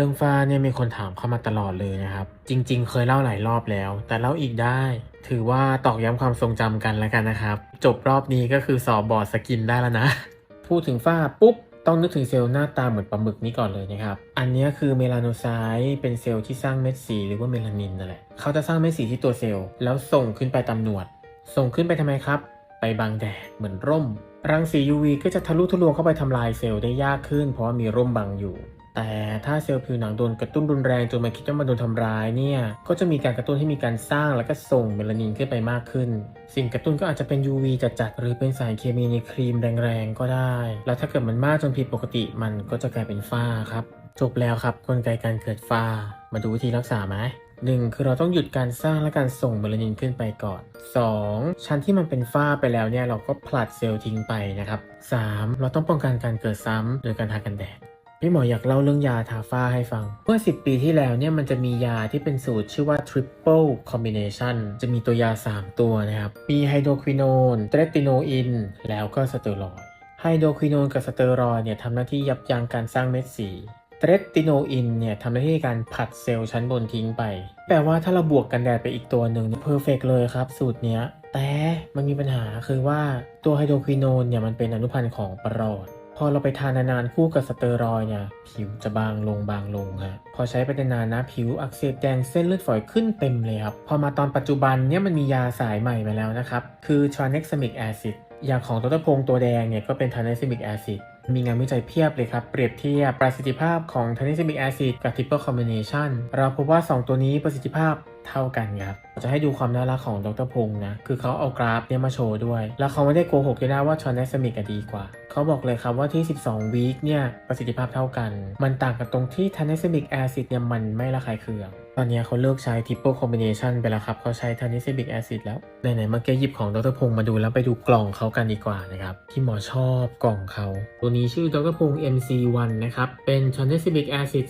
เรื่องฟ้าเนี่ยมีคนถามเข้ามาตลอดเลยนะครับ จริง ๆ เคยเล่าหลายรอบแล้ว แต่เล่าอีกได้ ถือว่าตอกย้ำความทรงจำกันแล้วกันนะครับ จบรอบนี้ก็คือสอบบอร์ดสกินได้แล้วนะ พูดถึงฝ้าปุ๊บต้องนึกถึงเซลล์หน้าตาเหมือนปลาหมึกนี้ก่อนเลยนะครับ อันนี้คือเมลาโนไซต์เป็นเซลล์ที่สร้างเม็ดสีหรือว่าเมลานินนั่นแหละ เขาจะสร้างเม็ดสีที่ตัวเซลล์แล้วส่งขึ้นไปตามหนวด ส่งขึ้นไปทำไมครับ ไปบังแดดเหมือนร่ม รังสี UV ก็จะทะลุทะลวงเข้าไปทำลายเซลล์ได้ยากขึ้น เพราะว่ามีร่มบังอยู่ แต่ถ้าเซลล์ผิวหนังโดนกระตุ้นรุนแรงจนมันคิดว่ามันโดนทำร้ายเนี่ย ก็จะมีการกระตุ้นให้มีการสร้างแล้วก็ส่งเมลานินขึ้นไปมากขึ้น สิ่งกระตุ้นก็อาจจะเป็น UV จัดๆหรือเป็นสารเคมีในครีมแรงๆก็ได้ แล้วถ้าเกิดมันมากจนผิดปกติมันก็จะกลายเป็นฝ้าครับ จบแล้วครับกลไกการเกิดฝ้า มาดูวิธีรักษาไหมหนึ่งคือเราต้องหยุดการสร้างและการส่งเมลานินขึ้นไปก่อน 2. ชั้นที่มันเป็นฝ้าไปแล้วเนี่ยเราก็ผลัดเซลล์ทิ้งไปนะครับ 3. เราต้องป้องกันการเกิดซ้ำโดยการทากันแดด พี่หมออยากเล่าเรื่องยาทาฝ้าให้ฟัง เมื่อ 10 ปีที่แล้วเนี่ยมันจะมียาที่เป็นสูตรชื่อว่า triple combination จะมีตัวยา 3 ตัวนะครับ มีไฮโดรควินอนเตรติโนอิน แล้วก็สเตียรอยด์ไฮโดรควินอนกับสเตียรอยด์เนี่ยทำหน้าที่ยับยั้งการสร้างเม็ดสีเตรติโนอินเนี่ยทำหน้าที่ในการผัดเซลล์ชั้นบนทิ้งไป แปลว่าถ้าเราบวกกันแดดไปอีกตัวหนึ่งเพอร์เฟกเลยครับ สูตรเนี้ย แต่มันมีปัญหาคือว่าตัวไฮโดรควินอนเนี่ยมันเป็นอนุพันธ์ของปรอด พอเราไปทานนานๆคู่กับสเตอรอยเนี่ยผิวจะบางลงบางลงฮะพอใช้ไปนานๆนะผิวอักเสบแดงเส้นเลือดฝอยขึ้นเต็มเลยครับพอมาตอนปัจจุบันเนี่ยมันมียาสายใหม่มาแล้วนะครับคือ tranexamic acid อย่างของตัวตะพงตัวแดงเนี่ยก็เป็น tranexamic acid มีงานวิจัยเพียบเลยครับ เปรียบเทียบประสิทธิภาพของ tranexamic acid กับ triple combination เราพบว่า 2 ตัวนี้ประสิทธิภาพเท่ากันครับ จะให้ดูความน่ารักของดรพงษ์นะ คือเขาเอากราฟเนี่ยมาโชว์ด้วย แล้วเขาไม่ได้โกหกด้วยนะว่า tranexamic อะดีกว่า เขาบอกเลยครับว่าที่ 12 วีคเนี่ย ประสิทธิภาพเท่ากัน มันต่างกันตรงที่ tranexamic acid เนี่ยมันไม่ระคายเคือง อนนี้เขาเลิกใช้ triple combination ไปแล้วครับเขาใช้ tranexamic acid แล้ว ไหนๆเมื่อกี้หยิบของดรพงษ์มาดูแล้วไปดูกล่องเขากันดีกว่านะครับ ที่หมอชอบกล่องเขา ตัวนี้ชื่อดรพงษ์ MC1 นะครับ เป็น tranexamic acid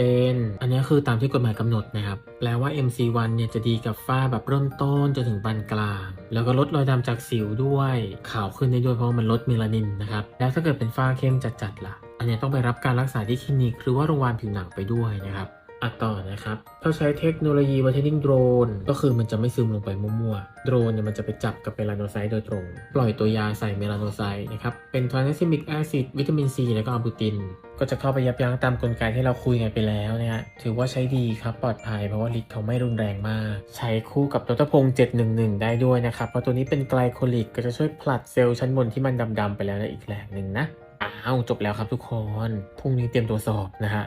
3%อันนี้คือตามที่กฎหมายกำหนดนะครับ แปลว่า MC1 เนี่ยจะดีกับฝ้าแบบเริ่มต้นจนถึงปานกลาง แล้วก็ลดรอยดำจากสิวด้วยขาวขึ้นได้ด้วยเพราะว่ามันลดเมลานินนะครับแล้วถ้าเกิดเป็นฝ้าเข้มจัดๆล่ะ อันนี้ต้องไปรับการรักษาที่คลินิกหรือว่าโรงพยาบาลผิวหนังไปด้วยนะครับ อะต่อนะครับเขาใช้เทคโนโลยีวัฒนิงโดรนก็คือมันจะไม่ซึมลงไปมั่วๆ โดรนเนี่ยมันจะไปจับกับเมลาโนไซต์โดยตรง ปล่อยตัวยาใส่เมลาโนไซต์นะครับ เป็นทรานซิมิกแอซิดวิตามินซีและก็อะบูติน ก็จะเข้าไปยับยั้งตามกลไกที่เราคุยกันไปแล้วเนี่ยถือว่าใช้ดีครับปลอดภัยเพราะว่าฤทธิ์เขาไม่รุนแรงมาก ใช้คู่กับดรพงษ์711 ได้ด้วยนะครับ เพราะตัวนี้เป็นไกลโคลิกก็จะช่วยผลัดเซลล์ชั้นบนที่มันดำๆไปแล้วในอีกแหล่งหนึ่งนะอ้าวจบแล้วครับทุกคนพรุ่งนี้เตรียมตัวสอบนะฮะ